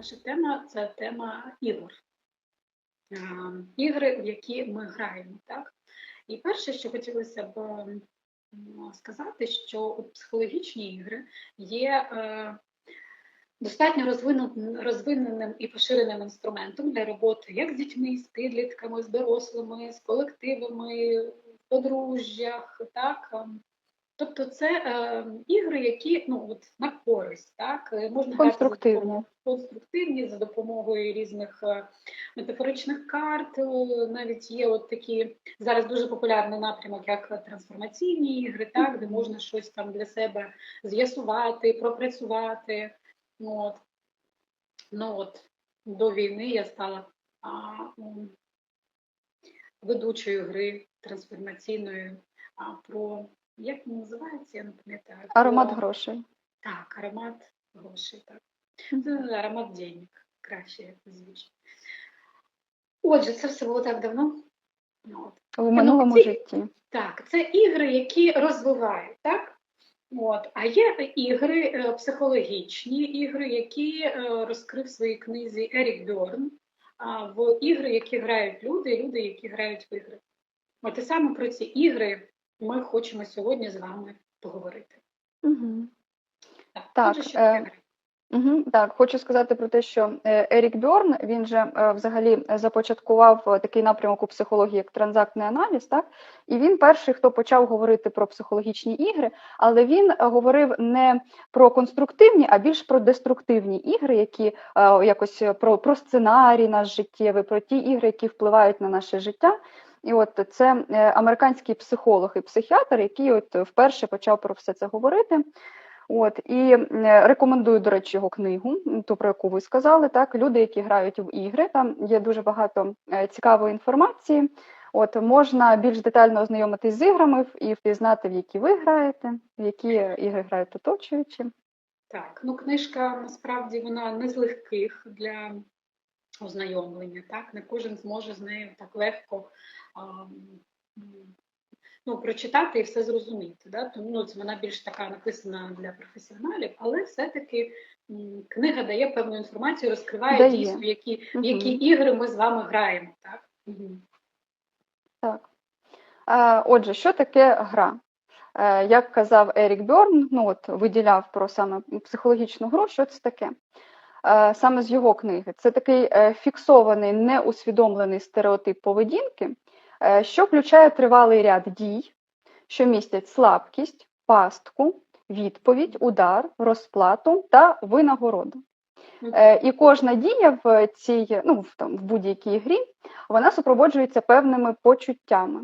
наша тема це тема ігор. Ігри, в які ми граємо. Так? І перше, що хотілося б сказати, що психологічні ігри є е, достатньо розвиненим і поширеним інструментом для роботи як з дітьми, з підлітками, з дорослими, з колективами, в подружжях. так, Тобто це е, ігри, які ну от на користь, так е, можна конструктивні. конструктивні за допомогою різних е, метафоричних карт. Е, навіть є от такі зараз дуже популярний напрямок, як трансформаційні ігри, так де можна щось там для себе з'ясувати, пропрацювати. Ну, от. Ну от до війни я стала а, ведучою гри трансформаційної а, про як він називається, я не пам'ятаю. Аромат грошей. Так, аромат грошей, так. Це аромат денег, краще як звучить. Отже, це все було так давно. Ну, от. В минулому ці... житті. Так, це ігри, які розвивають, так? От. А є ігри, е, психологічні ігри, які е, розкрив в своїй книзі Ерік Бьорн, в ігри, які грають люди, люди, які грають в ігри. От і саме про ці ігри ми хочемо сьогодні з вами поговорити. Угу. Так, так, Отже, що е... Угу, Так, хочу сказати про те, що е, Ерік Бьорн він же е, взагалі започаткував такий напрямок у психології, як транзактний аналіз, так і він перший, хто почав говорити про психологічні ігри, але він говорив не про конструктивні, а більш про деструктивні ігри, які якось про, про сценарій наш життєвий, про ті ігри, які впливають на наше життя. І от це е, американський психолог і психіатр, який от вперше почав про все це говорити. От і рекомендую, до речі, його книгу, ту про яку ви сказали. Так, люди, які грають в ігри, там є дуже багато е, цікавої інформації. От можна більш детально ознайомитись з іграми і впізнати, в які ви граєте, в які ігри грають оточуючі. Так, ну книжка насправді вона не з легких для ознайомлення. Так, не кожен зможе з нею так легко ну, прочитати і все зрозуміти. Да? Тому ну, вона більш така написана для професіоналів, але все-таки книга дає певну інформацію, розкриває дійсно, які угу. які ігри ми з вами граємо. Так. Угу. Так. А, Отже, що таке гра? Е, як казав Ерік Бьорн, ну от виділяв про саме психологічну гру, що це таке? Е, саме з його книги. Це такий е, фіксований, неусвідомлений стереотип поведінки, е, що включає тривалий ряд дій, що містять слабкість, пастку, відповідь, удар, розплату та винагороду. І кожна дія в цій, ну, в, там, в будь-якій грі, вона супроводжується певними почуттями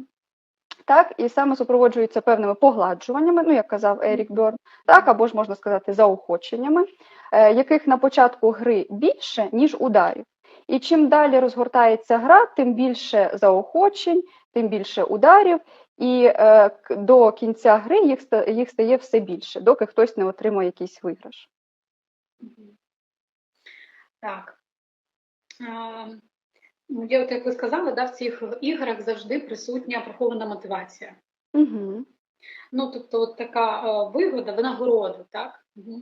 так, і саме супроводжується певними погладжуваннями, ну як казав Ерік Бьорн, так, або ж можна сказати, заохоченнями, е, яких на початку гри більше, ніж ударів. І чим далі розгортається гра, тим більше заохочень, тим більше ударів, і е, до кінця гри їх їх стає все більше, доки хтось не отримує якийсь виграш. Так. Ну, я от як ви сказали, да, в цих іграх завжди присутня прихована мотивація. Угу. Ну, тобто, от така е, вигода, винагорода, так? Угу.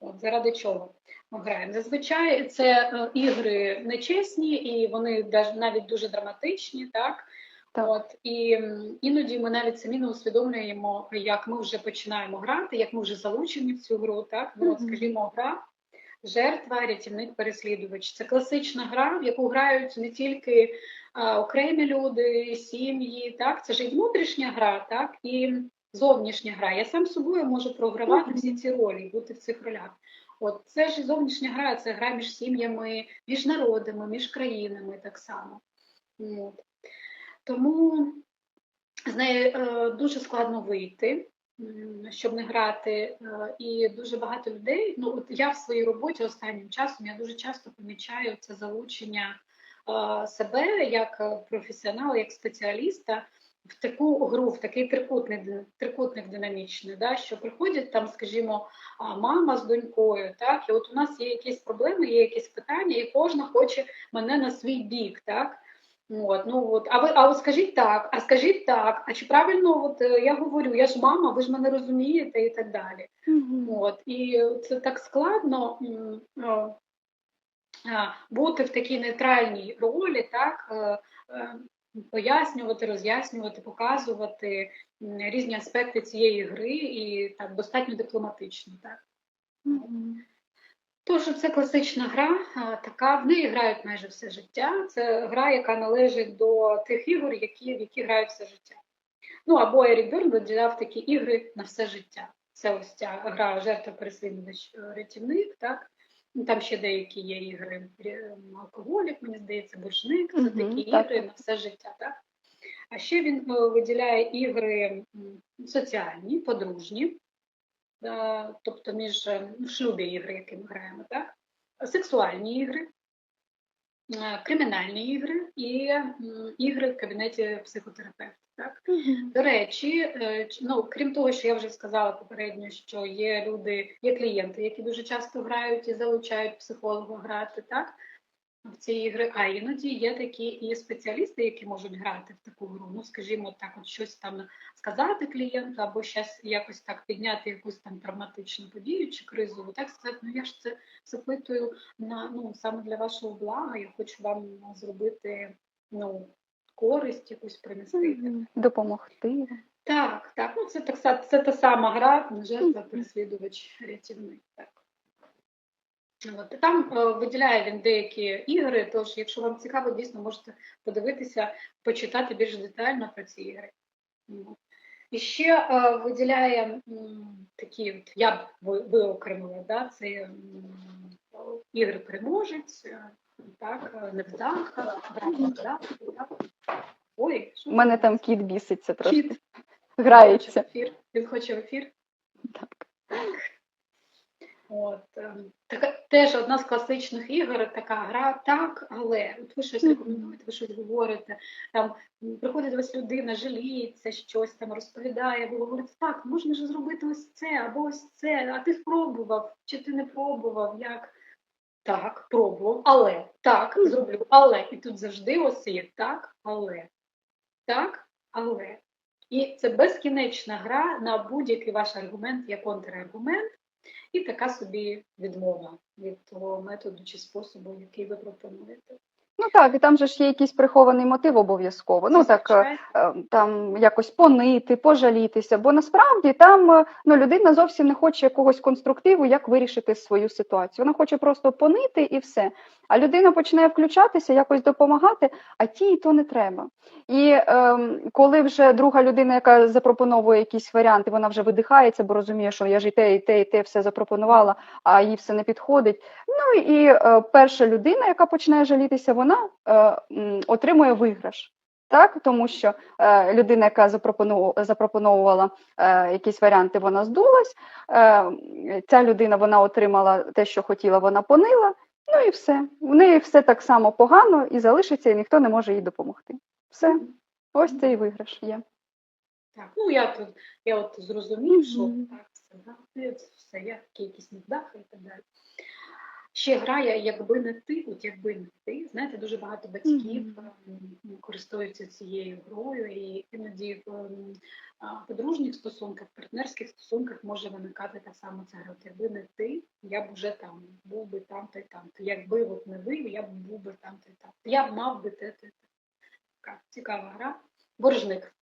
От, Заради чого ми граємо? Зазвичай це е, ігри нечесні і вони навіть дуже драматичні, так? так. От, І іноді ми навіть самі не усвідомлюємо, як ми вже починаємо грати, як ми вже залучені в цю гру, так? Ну, от, скажімо, гра жертва, рятівник, переслідувач. Це класична гра, в яку грають не тільки а, окремі люди, сім'ї, так це ж і внутрішня гра, так і зовнішня гра. Я сам собою можу програвати всі ці ролі, бути в цих ролях. От це ж зовнішня гра, це гра між сім'ями, між народами, між країнами так само. От. Тому з нею е, дуже складно вийти щоб не грати. Е, і дуже багато людей. Ну от я в своїй роботі останнім часом я дуже часто помічаю це залучення е, себе як професіонала, як спеціаліста. В таку гру, в такий трикутник трикутник динамічний, да, що приходять там, скажімо, мама з донькою, так, і от у нас є якісь проблеми, є якісь питання, і кожна хоче мене на свій бік, так. От, ну от, а ви а от скажіть так, а скажіть так, а чи правильно от е, я говорю, я ж мама, ви ж мене розумієте і так далі. Mm-hmm. От, І це так складно бути в такій нейтральній ролі, так, пояснювати, роз'яснювати, показувати різні аспекти цієї гри і так достатньо дипломатично. Так. Тож це класична гра, така в неї грають майже все життя. Це гра, яка належить до тих ігор, які, в які грають все життя. Ну або Ерік Бюрн виділяв такі ігри на все життя. Це ось ця гра жертва переслідувач е, рятівник, так. Ну, Там ще деякі є ігри е, алкоголік, мені здається, боржник. Це Мгм, такі так, ігри на все життя. Так? А ще він е, виділяє ігри соціальні, подружні, тобто між е, в шлюбі ігри, які ми граємо, так? сексуальні ігри, е, кримінальні ігри і ігри в кабінеті психотерапевта. Так? До речі, е, ну крім того, що я вже сказала попередньо, що є люди, є клієнти, які дуже часто грають і залучають психолога грати, так? В ці ігри, а іноді є такі і спеціалісти, які можуть грати в таку гру. Ну, скажімо, так, от щось там сказати клієнту, або щас якось так підняти якусь там травматичну подію чи кризову. Так сказати, ну я ж це запитую на ну саме для вашого блага. Я хочу вам зробити ну користь якусь принести. Допомогти. Так, так, ну це так це та сама гра, жертва переслідувач рятівник. Так. От, там е, виділяє він деякі ігри, тож, якщо вам цікаво, дійсно можете подивитися, почитати більш детально про ці ігри. І ще е, виділяє м, такі, от, я б виокремила, да, це ігри переможець, е, так, невдаха, невдаха. Ой, що У мене там кіт біситься трошки. Кіт. Грається. Він хоче в ефір. Він хоче в ефір. Так. От, ем, така, теж одна з класичних ігор, така гра, так, але от ви щось рекомендуєте, ви щось говорите, там приходить до вас людина, жаліється, щось там розповідає, ви говорите, так, можна ж зробити ось це, або ось це, а ти спробував, чи ти не пробував, як? Так, пробував, але так, зроблю, але. І тут завжди ось є так, але. Так, але. І це безкінечна гра на будь-який ваш аргумент є контраргумент, і така собі відмова від того методу чи способу, який ви пропонуєте. Ну так, і там же ж є якийсь прихований мотив обов'язково. Ну так, е, Зазвичай е, там якось понити, пожалітися, бо насправді там е, ну, людина зовсім не хоче якогось конструктиву, як вирішити свою ситуацію. Вона хоче просто понити і все. А людина починає включатися, якось допомагати, а тій то не треба. І ем, коли вже друга людина, яка запропоновує якісь варіанти, вона вже видихається, бо розуміє, що я ж і те, і те, і те все запропонувала, а їй все не підходить. Ну і е, перша людина, яка починає жалітися, вона е, отримує виграш. Так, тому що е, людина, яка запропону- запропонувала е, якісь варіанти, вона здулась. Е, ця людина вона отримала те, що хотіла, вона понила. Ну і все. В неї все так само погано і залишиться, і ніхто не може їй допомогти. Все, ось цей виграш є. так. Ну я тут я от зрозумів, що Мгм. так, це, да, це все, є такі якісь невдахи так. Ще грає, якби не ти, от якби не ти. Знаєте, дуже багато батьків ем, користуються цією грою, і іноді в ем, подружніх стосунках, в партнерських стосунках може виникати так само ця гра. От Якби не ти, я б вже там, був би там та й там. То якби от не ви, я б був би там та й там. Я б мав би те, те, те. Така цікава гра. Боржник.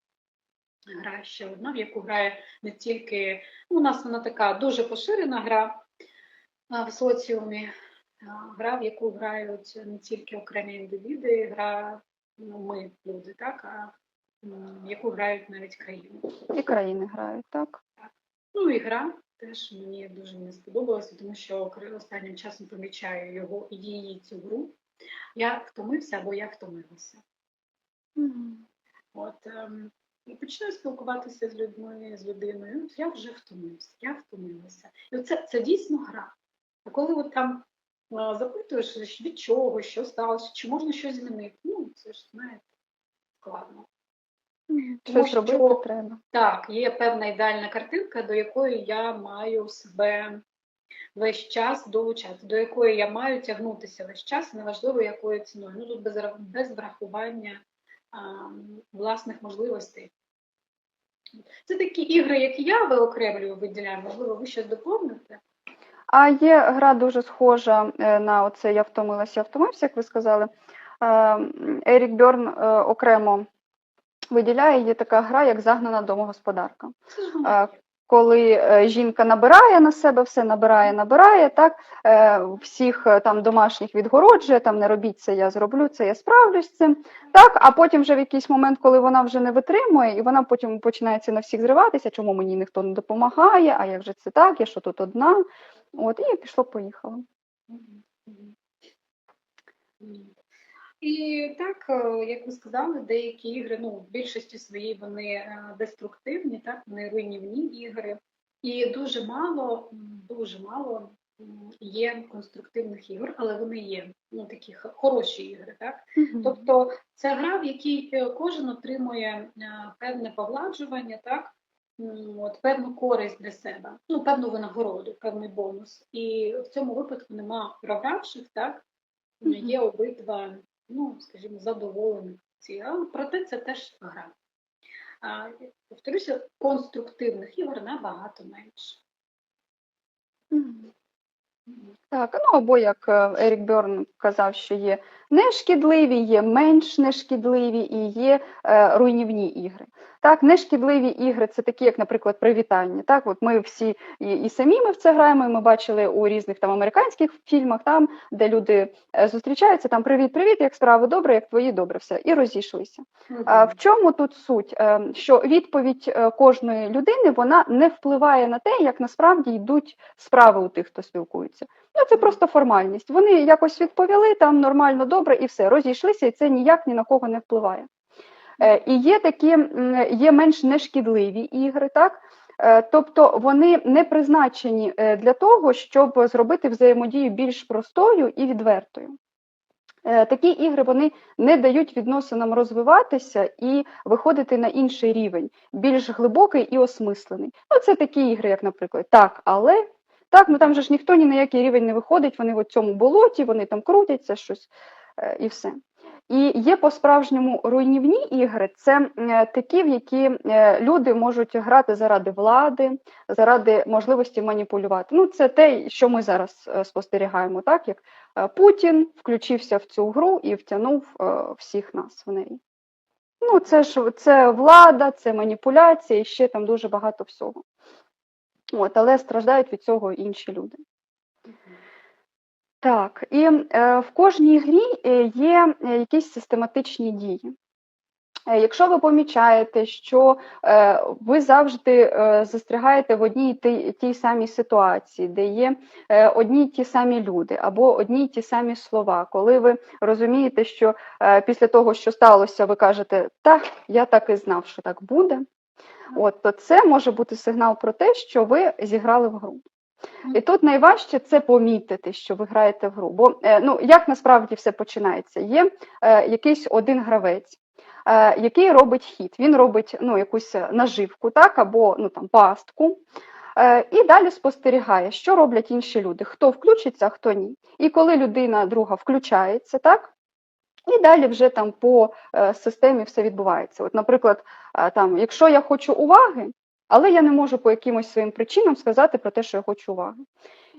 Гра ще одна, в яку грає не тільки. Ну, у нас вона така дуже поширена гра в соціумі. Гра, в яку грають не тільки окремі індивіди, гра ну, ми, люди, так, а в яку грають навіть країни. І країни грають, так. Ну і гра теж мені дуже не сподобалася, тому що останнім часом помічаю його її цю гру. Я втомився або я втомилася. От ем, і починаю спілкуватися з людьми, з людиною. Я вже втомився, я втомилася. І оце це дійсно гра. А коли от там запитуєш, від чого, що сталося, чи можна щось змінити, ну це ж знаєте, складно. Тому Щось що- робити треба. Так, є певна ідеальна картинка, до якої я маю себе весь час долучати, до якої я маю тягнутися весь час, неважливо якою ціною. Ну тут без, без врахування а, власних можливостей. Це такі ігри, які я виокремлюю, виділяю, можливо, ви щось доповните. А є гра дуже схожа е, на оце Я втомилася, я втомився, як ви сказали. Е, Ерік Бьорн е, окремо виділяє, є така гра, як загнана домогосподарка. Коли жінка набирає на себе все, набирає, набирає, так всіх там домашніх відгороджує, там не робіть це, я зроблю це, я справлюсь з цим. Так, а потім вже в якийсь момент, коли вона вже не витримує, і вона потім починається на всіх зриватися, чому мені ніхто не допомагає, а як же це так, я що тут одна. От, і пішло. Мгм, мгм. Мгм. І так, е, як ви сказали, деякі ігри, ну, в більшості своїй вони е, деструктивні, так, вони руйнівні ігри. І дуже мало, дуже мало є конструктивних ігор, але вони є, ну, такі хороші ігри, так? Тобто це гра, в якій е, кожен отримує е, певне погладжування, так? От, певну користь для себе, ну, певну винагороду, певний бонус. І в цьому випадку нема програвших, так? Мгм. Є обидва, ну, скажімо, задоволені. ці. Але проте це теж гра. А, повторюся, конструктивних ігор набагато менше. Так, ну або як е, Ерік Бьорн казав, що є нешкідливі, є менш нешкідливі і є е, руйнівні ігри. Так, нешкідливі ігри це такі, як, наприклад, привітання. Так, от ми всі і, і самі ми в це граємо. і Ми бачили у різних там американських фільмах, там де люди е, зустрічаються, там привіт, привіт, як справи добре, як твої добре, все, і розійшлися. А В чому тут суть? Е, Що відповідь е, кожної людини вона не впливає на те, як насправді йдуть справи у тих, хто спілкується. Ну це просто формальність. Вони якось відповіли там нормально, добре, і все розійшлися, і це ніяк ні на кого не впливає. Е, І є такі є менш нешкідливі ігри, так. Е, Тобто вони не призначені е, для того, щоб зробити взаємодію більш простою і відвертою. Такі ігри вони не дають відносинам розвиватися і виходити на інший рівень, більш глибокий і осмислений. Ну, це такі ігри, як, наприклад, так, але так, ну там же ж ніхто ні на який рівень не виходить, вони в цьому болоті, вони там крутяться щось е, і все. І є по-справжньому руйнівні ігри, це е, такі, в які е, люди можуть грати заради влади, заради можливості маніпулювати. Ну, це те, що ми зараз спостерігаємо, так як Путін включився в цю гру і втягнув всіх нас в неї. Ну, це ж це влада, це маніпуляція, і ще там дуже багато всього. От, але страждають від цього інші люди. Так, і е, в кожній грі е, є е, якісь систематичні дії. Е, Якщо ви помічаєте, що е, ви завжди е, застрягаєте в одній тій, тій самій ситуації, де є е, одні й ті самі люди або одні й ті самі слова, коли ви розумієте, що е, після того, що сталося, ви кажете, так, я так і знав, що так буде, от, то це може бути сигнал про те, що ви зіграли в гру. І тут найважче це помітити, що ви граєте в гру. Бо е, ну, як насправді все починається? Є е, якийсь один гравець, е, який робить хід. Він робить ну, якусь наживку, так, або ну, там, пастку. Е, і далі спостерігає, що роблять інші люди, хто включиться, а хто ні. І коли людина друга включається, так, і далі вже там по е, системі все відбувається. От, наприклад, е, там, якщо я хочу уваги, але я не можу по якимось своїм причинам сказати про те, що я хочу уваги.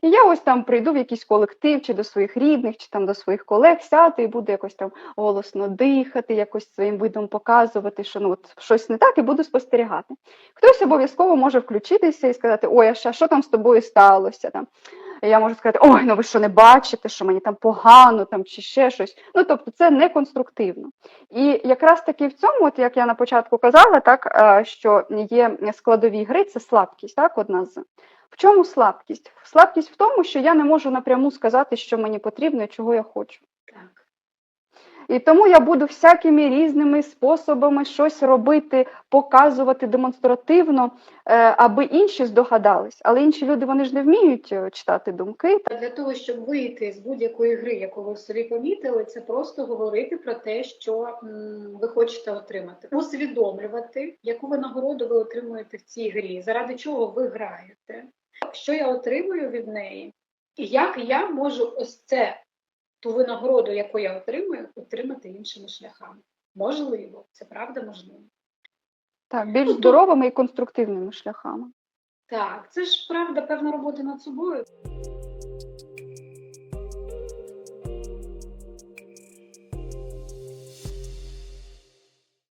І я ось там прийду в якийсь колектив, чи до своїх рідних, чи там до своїх колег, сяти і буду якось там голосно дихати, якось своїм видом показувати, що ну от щось не так, і буду спостерігати. Хтось обов'язково може включитися і сказати, ой, а що, що там з тобою сталося? Там. Я можу сказати, ой, ну ви що не бачите, що мені там погано, там чи ще щось. Ну тобто це не конструктивно. І якраз таки в цьому, от як я на початку казала, так е, що є складові гри, це слабкість, так, одна з. В чому слабкість? Слабкість в тому, що я не можу напряму сказати, що мені потрібно і чого я хочу. Так. І тому я буду всякими різними способами щось робити, показувати демонстративно, е, аби інші здогадались. Але інші люди вони ж не вміють е, читати думки. Для того, щоб вийти з будь-якої гри, яку ви собі помітили, це просто говорити про те, що ви хочете отримати, усвідомлювати, яку винагороду ви отримуєте в цій грі, заради чого ви граєте, що я отримую від неї, і як я можу ось це ту винагороду, яку я отримую, отримати іншими шляхами. Можливо, це правда можливо. Так, більш Ну, здоровими і конструктивними шляхами. Так, це ж правда, певна робота над собою.